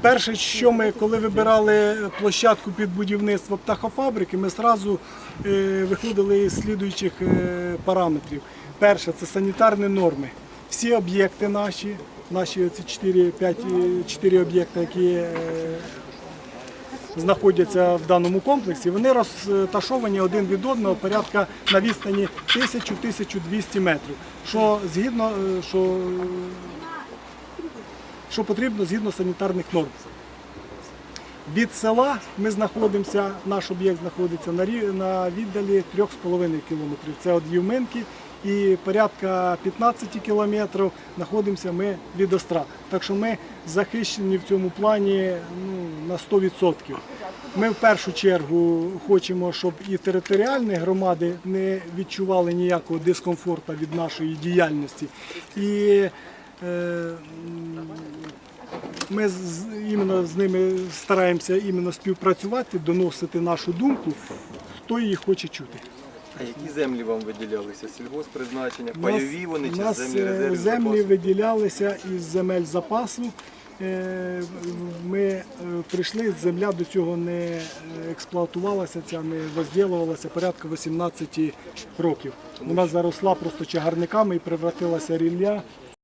Перше, що ми, коли вибирали площадку під будівництво птахофабрики, ми одразу виходили із слідуючих е, параметрів. Перше це санітарні норми. Всі об'єкти наші, наші ці 4, 5, 4 об'єкти, які е, знаходяться в даному комплексі, вони розташовані один від одного порядка на відстані 1000-1200 метрів. Що згідно, е, що, що потрібно згідно санітарних норм. Від села ми знаходимося, наш об'єкт знаходиться на, віддалі 3,5 кілометрів. Це від Євменки і порядка 15 кілометрів знаходимося ми від Остра. Так що ми захищені в цьому плані ну, на 100%. Ми в першу чергу хочемо, щоб і територіальні громади не відчували ніякого дискомфорту від нашої діяльності. І е, ми з, іменно з ними стараємося іменно співпрацювати, доносити нашу думку, хто її хоче чути. А які землі вам виділялися? Сільгоспризначення, пайові вони у чи нас землі е, резервів землі запасу? виділялися із земель запасу. Е, Ми е, прийшли, земля до цього не експлуатувалася, ця не розділувалася порядка 18 років. Вона заросла просто чагарниками і превратилася рілля